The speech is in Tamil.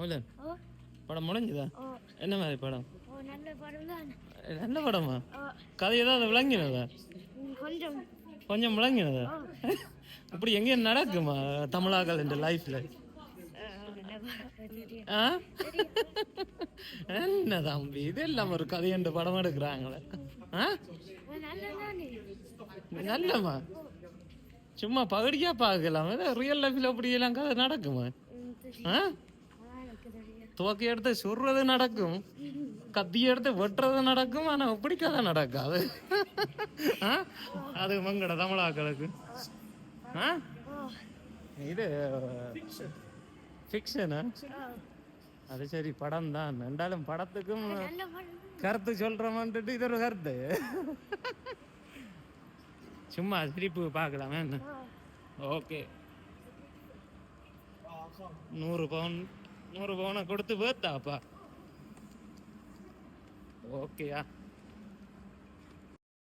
மௌலன் படம் முடிஞ்சுதா? என்ன மாதிரி படம்? நல்ல படம்? கதை ஏதாவது விளங்கினதா? கொஞ்சம். கொஞ்சம் விளங்கினதா? அப்படி எங்கே நடக்குமா தமிழாக்கள் இந்த லைஃப்ல என்ன தம்பி இது எல்லாம் ஒரு கதையண்டு படம் எடுக்கிறாங்களே. நல்லம்மா சும்மா பகடியா பார்க்கலாம். ரியல் லைஃப்ல அப்படி எல்லாம் கதை நடக்குமா? ஆ? துவக்கி எடுத்து சுடுறது நடக்கும். கத்தி எடுத்து வெட்டுறது நடக்கும். ஆனா இப்படி கதை நடக்காது? அது மங்கட தமிழாக்களுக்கு. ஆ? இது ஃபிக்ஷனா அது சரி படம் தான். என்றாலும் படத்துக்கும் கருத்து சொல்றோம்ன்ட்டு இது ஒரு கருத்து. சும்மா சிரிப்பு பார்க்கலாமே என்ன? ஓகே. நூறு பவுன். நூறு பவுனை கொடுத்து பார்த்தாப்பா ஓகேயா